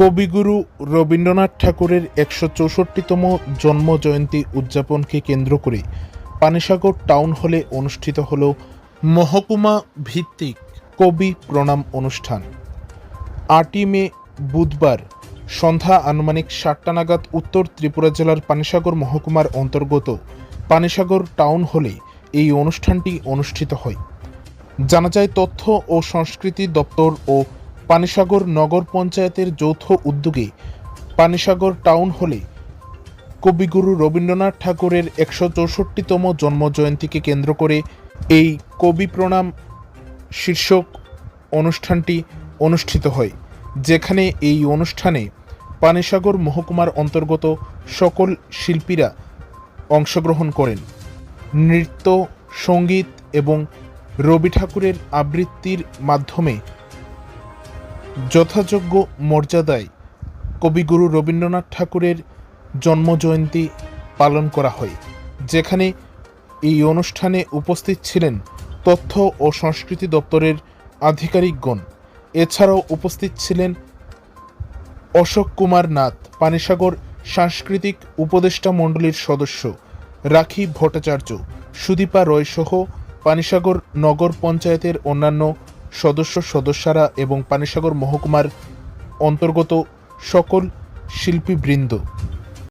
কবিগুরু রবীন্দ্রনাথ ঠাকুরের একশো চৌষট্টিতম জন্ম জয়ন্তী উদযাপনকে কেন্দ্র করে পানিসাগর টাউন হলে অনুষ্ঠিত হল মহকুমা ভিত্তিক কবি প্রণাম অনুষ্ঠান। আটই মে বুধবার সন্ধ্যা আনুমানিক সাতটা নাগাদ উত্তর ত্রিপুরা জেলার পানিসাগর মহকুমার অন্তর্গত পানিসাগর টাউন হলে এই অনুষ্ঠানটি অনুষ্ঠিত হয়। জানা যায়, তথ্য ও সংস্কৃতি দপ্তর ও পানিসাগর নগর পঞ্চায়েতের যৌথ উদ্যোগে পানিসাগর টাউন হলে কবিগুরু রবীন্দ্রনাথ ঠাকুরের একশো চৌষট্টিতম জন্মজয়ন্তীকে কেন্দ্র করে এই কবি প্রণাম শীর্ষক অনুষ্ঠানটি অনুষ্ঠিত হয়, যেখানে এই অনুষ্ঠানে পানিসাগর মহকুমার অন্তর্গত সকল শিল্পীরা অংশগ্রহণ করেন। নৃত্য, সংগীত এবং রবি ঠাকুরের আবৃত্তির মাধ্যমে যথাযোগ্য মর্যাদায় কবিগুরু রবীন্দ্রনাথ ঠাকুরের জন্মজয়ন্তী পালন করা হয়। যেখানে এই অনুষ্ঠানে উপস্থিত ছিলেন তথ্য ও সংস্কৃতি দপ্তরের আধিকারিকগণ। এছাড়াও উপস্থিত ছিলেন অশোক কুমার নাথ, পানিসাগর সাংস্কৃতিক উপদেষ্টা মণ্ডলীর সদস্য রাখি ভট্টাচার্য, সুদীপা রয়সহ পানিসাগর নগর পঞ্চায়েতের অন্যান্য সদস্য সদস্যরা এবং পানিসাগর মহকুমার অন্তর্গত সকল শিল্পীবৃন্দ।